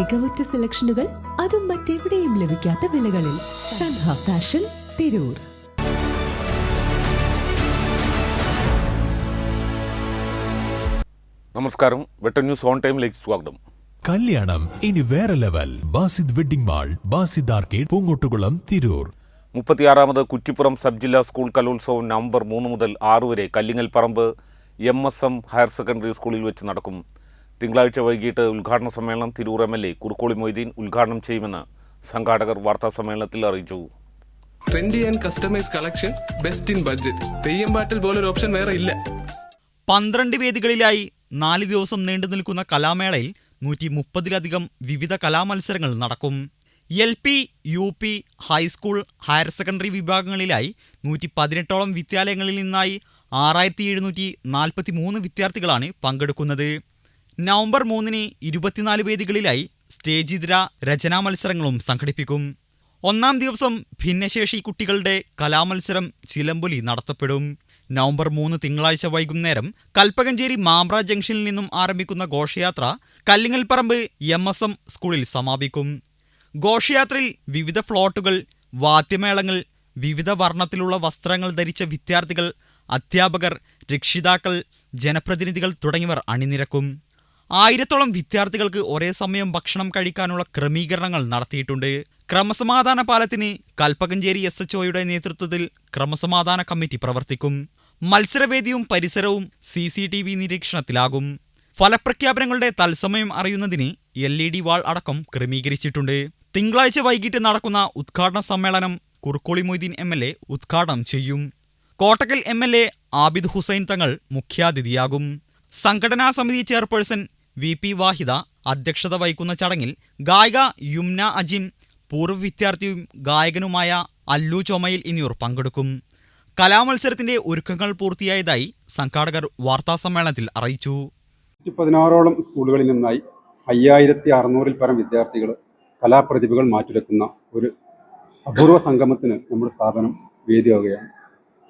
മികവുറ്റ സെലക്ഷനുകൾ അതും മറ്റെവിടെയും ലഭിക്കാത്ത വിലകളിൽ സൻഹ ഫാഷൻ തിരൂർ. നമസ്കാരം. വെട്ടൻ ന്യൂസ് ഓൺ ടൈമിലേക്ക് സ്വാഗതം. കല്യാണം ഇനി വേറെ level. Basid Wedding Mall Basid Arcade Poongottukulam Tirur. മുപ്പത്തിയാറാമത് Kuttippuram sub ജില്ലാ സ്കൂൾ കലോത്സവം നവംബർ മൂന്ന് മുതൽ ആറ് വരെ Kallingal Parambu M S M higher secondary സ്കൂളിൽ വെച്ച് നടക്കും. തിങ്കളാഴ്ച വൈകിട്ട് ഉദ്ഘാടന സമ്മേളനം Tirur M L A Kurukkoli Moideen ഉദ്ഘാടനം ചെയ്യുമെന്ന് സംഘാടകർ വാർത്താ സമ്മേളനത്തിൽ അറിയിച്ചു. Trendy and customise collection best in budget Theyyam Pattil പോലൊരു ഓപ്ഷൻ വേറെ ഇല്ല. പന്ത്രണ്ട് വേദികളിലായി നാല് ദിവസം നീണ്ടു നിൽക്കുന്ന കലാമേളയിൽ നൂറ്റി മുപ്പതിലധികം വിവിധ കലാമത്സരങ്ങൾ നടക്കും. L P U P high school higher secondary വിഭാഗങ്ങളിലായി നൂറ്റി പതിനെട്ടോളം വിദ്യാലയങ്ങളിൽ നിന്നായി ആറായിരത്തി എഴുന്നൂറ്റി നാൽപ്പത്തി മൂന്ന് വിദ്യാർത്ഥികളാണ് പങ്കെടുക്കുന്നത്. നവംബർ മൂന്നിന് ഇരുപത്തിനാല് വേദികളിലായി സ്റ്റേജ് ഇതര രചനാ മത്സരങ്ങളും സംഘടിപ്പിക്കും. ഒന്നാം ദിവസം ഭിന്നശേഷി കുട്ടികളുടെ കലാമത്സരം ചിലമ്പൊലി നടത്തപ്പെടും. നവംബർ മൂന്ന് തിങ്കളാഴ്ച വൈകുന്നേരം കൽപ്പകഞ്ചേരി മാമ്പ്ര ജംഗ്ഷനിൽ നിന്നും ആരംഭിക്കുന്ന ഘോഷയാത്ര കല്ലിങ്ങൽപ്പറമ്പ് എം എസ് എം സ്കൂളിൽ സമാപിക്കും. ഘോഷയാത്രയിൽ വിവിധ ഫ്ലോട്ടുകൾ വാദ്യമേളങ്ങൾ വിവിധ വർണത്തിലുള്ള വസ്ത്രങ്ങൾ ധരിച്ച വിദ്യാർത്ഥികൾ അധ്യാപകർ രക്ഷിതാക്കൾ ജനപ്രതിനിധികൾ തുടങ്ങിയവർ അണിനിരക്കും. ആയിരത്തോളം വിദ്യാർത്ഥികൾക്ക് ഒരേ സമയം ഭക്ഷണം കഴിക്കാനുള്ള ക്രമീകരണങ്ങൾ നടത്തിയിട്ടുണ്ട്. ക്രമസമാധാന പാലത്തിന് കൽപ്പകഞ്ചേരി എസ് എച്ച് ഒയുടെ നേതൃത്വത്തിൽ ക്രമസമാധാന കമ്മിറ്റി പ്രവർത്തിക്കും. മത്സരവേദിയും പരിസരവും സി സി ടി വി നിരീക്ഷണത്തിലാകും. ഫലപ്രഖ്യാപനങ്ങളുടെ തത്സമയം അറിയുന്നതിന് എൽ ഇ ഡി വാൾ അടക്കം ക്രമീകരിച്ചിട്ടുണ്ട്. തിങ്കളാഴ്ച വൈകിട്ട് നടക്കുന്ന ഉദ്ഘാടന സമ്മേളനം Kurukkoli Moideen M L A ഉദ്ഘാടനം ചെയ്യും. Kottakkal M L A Abid Hussain Thangal മുഖ്യാതിഥിയാകും. സംഘടനാ സമിതി ചെയർപേഴ്സൺ വി പി വാഹിദ അധ്യക്ഷത വഹിക്കുന്ന ചടങ്ങിൽ ഗായിക യുംന അജിം പൂർവ വിദ്യാർത്ഥിയും ഗായകനുമായ അല്ലു ചൊമയിൽ എന്നിവർ പങ്കെടുക്കും. കലാമത്സരത്തിന്റെ ഒരുക്കങ്ങൾ പൂർത്തിയായതായി സംഘാടകർ വാർത്താസമ്മേളനത്തിൽ അറിയിച്ചു. പതിനാറോളം സ്കൂളുകളിൽ നിന്നായി അയ്യായിരത്തി അറുന്നൂറിൽ പരം വിദ്യാർത്ഥികൾ കലാപ്രതിഭകൾ മാറ്റുരക്കുന്ന ഒരു അപൂർവ സംഗമത്തിന് നമ്മുടെ സ്ഥാപനം വേദിയാവുകയാണ്.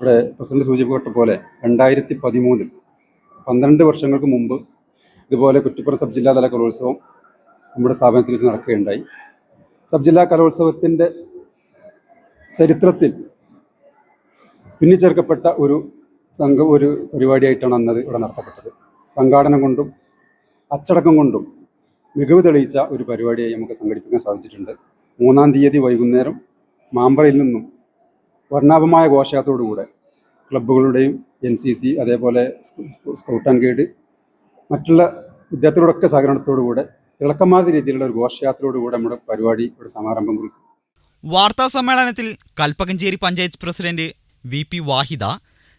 ഇവിടെ പ്രസിഡന്റ് സൂചിപ്പിക്കപ്പെട്ട പോലെ രണ്ടായിരത്തി പതിമൂന്നിൽ പന്ത്രണ്ട് വർഷങ്ങൾക്ക് മുമ്പ് ഇതുപോലെ കുറ്റിപ്പുറം സബ് ജില്ലാതല കലോത്സവം നമ്മുടെ സ്ഥാപനത്തിൽ വെച്ച് നടക്കുകയുണ്ടായി. സബ് ജില്ലാ കലോത്സവത്തിന്റെ ചരിത്രത്തിൽ പിന്നിച്ചേർക്കപ്പെട്ട ഒരു സംഘം ഒരു പരിപാടിയായിട്ടാണ് അന്നത് ഇവിടെ നടത്തപ്പെട്ടത്. സംഘാടനം കൊണ്ടും അച്ചടക്കം കൊണ്ടും മികവ് തെളിയിച്ച ഒരു പരിപാടിയായി നമുക്ക് സംഘടിപ്പിക്കാൻ സാധിച്ചിട്ടുണ്ട്. മൂന്നാം തീയതി വൈകുന്നേരം മാമ്പറയിൽ നിന്നും വർണാഭമായ ഘോഷയാത്രയോടുകൂടെ ക്ലബ്ബുകളുടെയും എൻ സി സി അതേപോലെ സ്കൗ- സ്കൗട്ട് ആൻഡ് ഗൈഡ് മറ്റുള്ള വിദ്യാർത്ഥികളുടെ സഹകരണത്തോടു കൂടെ തിളക്കമാർന്ന രീതിയിലുള്ള ഒരു ഘോഷയാത്രയോടുകൂടെ നമ്മുടെ പരിപാടി ഇവിടെ സമാരംഭം കുറിക്കും. വാർത്താ സമ്മേളനത്തിൽ Kalpakanchery panchayat president V P Vahida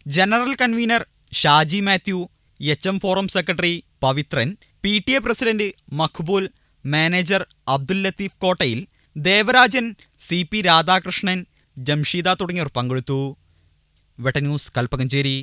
general convener Shaji Mathew H M forum secretary Pavithran P T A president Maqbool manager Abdul Latheef Kottayil Devarajan C P Radhakrishnan Jamsheeda തുടങ്ങിയവർ പങ്കെടുത്തു. വെട്ട ന്യൂസ് കൽപ്പകഞ്ചേരി.